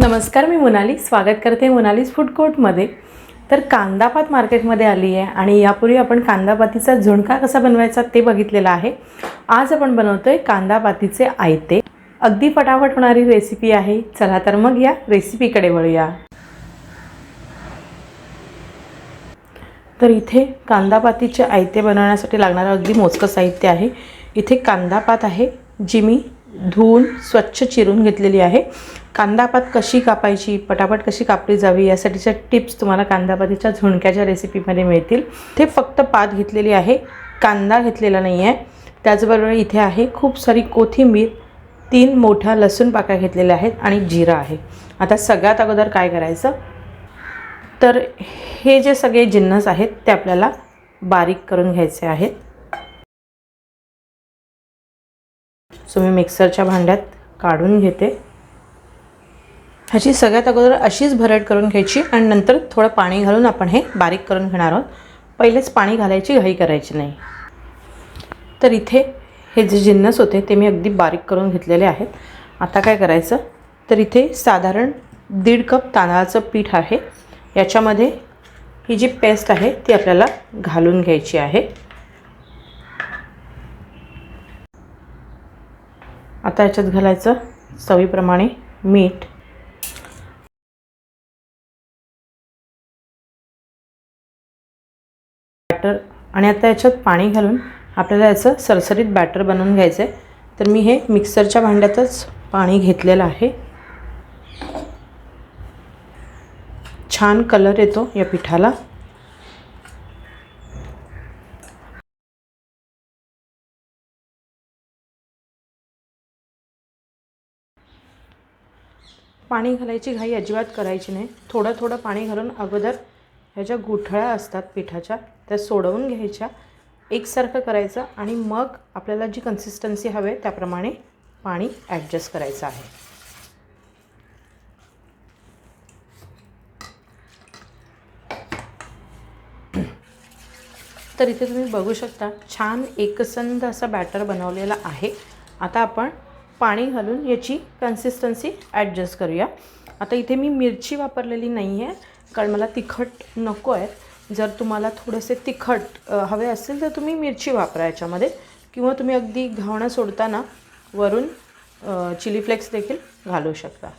नमस्कार मी मोनाली. स्वागत करते मोनालीज फूड कोर्टमध्ये. तर कांदापात मार्केटमध्ये आली आहे आणि यापूर्वी आपण कांदापातीचा झुणका कसा बनवायचा ते बघितलेला आहे. आज आपण बनवतो आहे कांदापातीचे आयते. अगदी फटाफट होणारी रेसिपी आहे. चला तर मग या रेसिपीकडे वळूया. तर इथे कांदापातीचे आयते बनवण्यासाठी लागणारं अगदी मोजकं साहित्य आहे. इथे कांदापात आहे जी मी धुवून स्वच्छ चिरून घेतलेली आहे. कांदापात कशी कापायची पटापट कशी कापली जावी यासाठीच्या टिप्स तुम्हाला कांदापातीच्या झुणक्याच्या रेसिपीमध्ये मिळतील. ते फक्त पात घेतलेली आहे कांदा घेतलेला नाही आहे त्याचबरोबर इथे आहे खूप सारी कोथिंबीर तीन मोठ्या लसूण पाका घेतलेल्या आहेत आणि जिरा आहे. आता सगळ्यात अगोदर काय करायचं? तर हे जे सगळे जिन्नस आहेत ते आपल्याला बारीक करून घ्यायचे आहेत. सो मी मिक्सरच्या भांड्यात काढून घेते. ह्याची सगळ्यात अगोदर अशीच भरड करून घ्यायची आणि नंतर थोडं पाणी घालून आपण हे बारीक करून घेणार आहोत. पहिलेच पाणी घालायची घाई करायची नाही. तर इथे हे जे जिन्नस होते ते मी अगदी बारीक करून घेतलेले आहेत. आता काय करायचं? तर इथे साधारण दीड कप तांदळाचं पीठ आहे. याच्यामध्ये ही जी पेस्ट आहे ती आपल्याला घालून घ्यायची आहे. आता याच्यात घालायचं चवीप्रमाणे मीठ. बॅटर आणि आता याच्यात पाणी घालून आपल्याला याचं सरसरीत बॅटर बनवून घ्यायचं आहे तर मी हे मिक्सरच्या भांड्यातच पाणी घेतलेलं आहे. छान कलर येतो या पिठाला. पाणी घालायची घाई अजिबात करायची नाही. थोडं थोडं पाणी घालून अगोदर ह्या ज्या गुठळ्या असतात पिठाच्या त्या सोडवून घ्यायच्या. एकसारखं करायचं आणि मग आपल्याला जी कन्सिस्टन्सी हवे त्याप्रमाणे पाणी ॲडजस्ट करायचं आहे. तर इथे तुम्ही बघू शकता छान एकसंध असा बॅटर बनवलेला आहे. आता आपण पाणी घालून याची कन्सिस्टन्सी ॲडजस्ट करूया. आता इथे मी मिरची वापरलेली नाही आहे कारण मला तिखट नको आहे. जर तुम्हाला थोडेसे तिखट हवे असेल तर तुम्ही मिरची वापरा याच्यामध्ये. किंवा तुम्ही अगदी घावणं सोडताना वरून चिली फ्लेक्स देखील घालू शकता.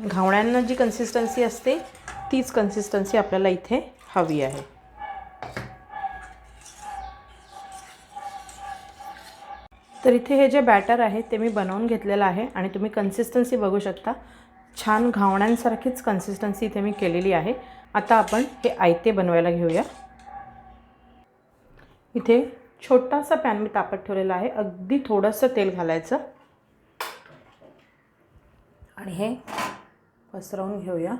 घावण्यांना जी कन्सिस्टन्सी असते तीच कन्सिस्टन्सी आपल्याला इथे हवी आहे. तर इथे हे जे बॅटर आहे ते मी बनवून घेतलेलं आहे आणि तुम्ही कन्सिस्टन्सी बघू शकता. छान घावण्यांसारखीच कन्सिस्टन्सी इथे मी केलेली आहे. आता आपण हे आयते बनवायला घेऊया. इथे छोटासा पॅन मी तापत ठेवलेला आहे. अगदी थोडंसं तेल घालायचं. आणि हे पसरवून घेऊया.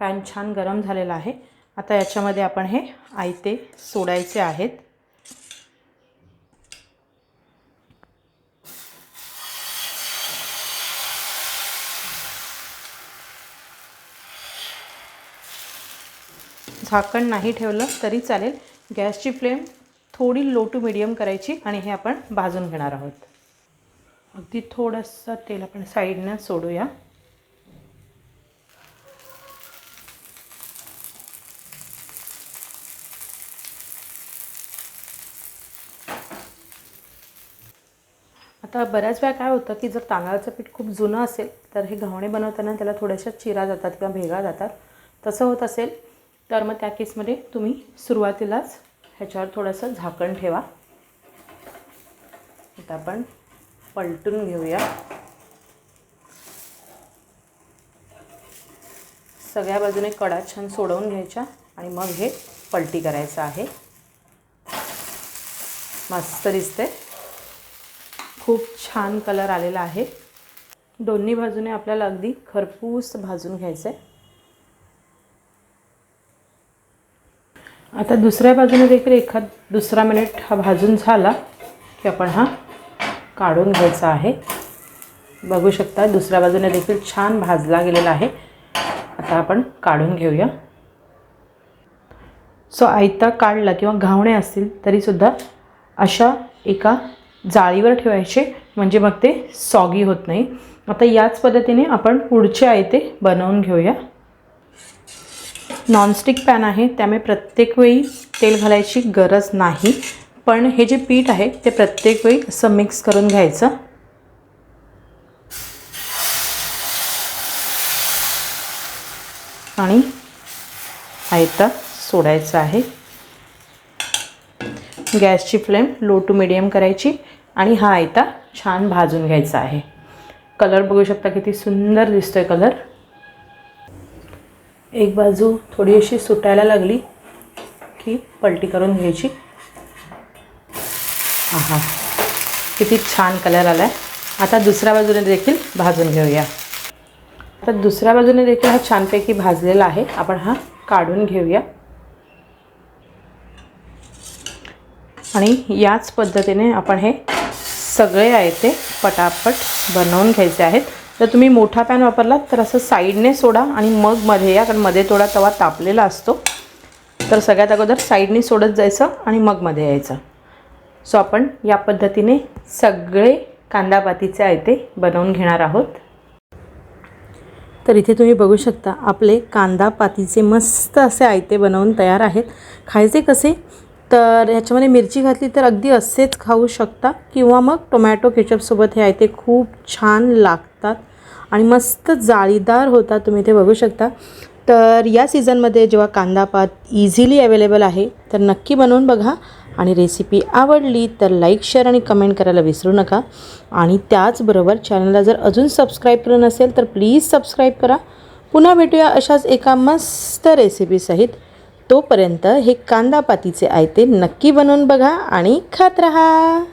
पॅन छान गरम झालेला आहे. आता याच्यामध्ये आपण हे आयते सोडायचे आहेत. झाकण नाही ठेवलं तरी चालेल. गॅसची फ्लेम थोडी लो टू मिडियम करायची आणि हे आपण भाजून घेणार आहोत. अगदी थोडंसं तेल आपण साईडनं सोडूया. आता बऱ्याच वेळा काय होतं की जर तांदळाचं पीठ खूप जुनं असेल तर हे घावणे बनवताना त्याला थोड्याशा चिरा जातात किंवा भेगा जातात. तसं होत असेल तर मग त्या केसमध्ये तुम्ही सुरुवातीलाच ह्याच्यावर थोडंसं झाकण ठेवा. आता आपण पलटून घेऊया. सगळ्या बाजूने कडा छान सोडवून घ्यायच्या आणि मग हे पलटी करायचं आहे. मस्त दिसते खूप छान कलर आलेला आहे. दोन्ही बाजूने आपल्याला अगदी खरपूस भाजून घ्यायचं आहे आता दुसऱ्या बाजूने देखील एखाद दुसरा मिनिट हा भाजून झाला की आपण हा काढून घ्यायचा आहे. बघू शकता दुसऱ्या बाजूने देखील छान भाजला गेलेला आहे. आता आपण काढून घेऊया. सो आयता काढला किंवा घावणे असतील तरीसुद्धा अशा एका जाळीवर ठेवायचे म्हणजे मग ते सॉगी होत नाही. आता याच पद्धतीने आपण पुढचे आयते बनवून घेऊया. नॉनस्टिक पॅन आहे त्यामुळे प्रत्येक वेळी तेल घालायची गरज नाही. पण हे जे पीठ आहे ते प्रत्येक वेळी असं मिक्स करून घ्यायचं. आणि आयता सोडायचं आहे. गॅसची फ्लेम लो टू मिडियम करायची आणि हा आयता छान भाजून घ्यायचा आहे. कलर बघू शकता किती सुंदर दिसतोय कलर. एक बाजू थोडी अशी सुटायला लागली की पलटी करून घ्यायची. आहा किती छान कलर आला आहे आता दुसऱ्या बाजूने देखील भाजून घेऊया. तर दुसऱ्या बाजूने देखील हा छानपैकी भाजलेला आहे. आपण हा काढून घेऊया. आणि याच पद्धतीने आपण हे सगळे आहे ते पटापट बनवून घ्यायचे आहेत. जर तुम्ही मोठा पॅन वापरलात तर असं साईडने सोडा आणि मग मध्ये या कारण मध्ये थोडा तवा तापलेला असतो. तर सगळ्यात अगोदर साईडने सोडत जायचं आणि मग मध्ये यायचं. सो आपण या पद्धतीने सगळे कांदापातीचे आयते बनवून घेणार आहोत. तर इथे तुम्ही बघू शकता आपले कांदा पातीचे मस्त असे आयते बनवून तयार आहेत. खायचे कसे? तर ह्याच्यामध्ये मिरची घातली तर अगदी असेच खाऊ शकता. किंवा मग टोमॅटो केचपसोबत हे आयते खूप छान लागतात. आणि मस्त जाळीदार होतात तुम्ही ते बघू शकता. तर या सीझनमध्ये जेव्हा कांदा पात इझिली अवेलेबल आहे तर नक्की बनवून बघा. आणि रेसिपी आवडली तर लाईक शेअर आणि कमेंट करायला विसरू नका. आणि त्याचबरोबर चॅनलला जर अजून सबस्क्राईब केलं नसेल तर प्लीज सबस्क्राईब करा. पुन्हा भेटूया अशाच एका मस्त रेसिपीसहित तोपर्यंत हे कांदा पातीचे आयते नक्की बनवून बघा आणि खात राहा.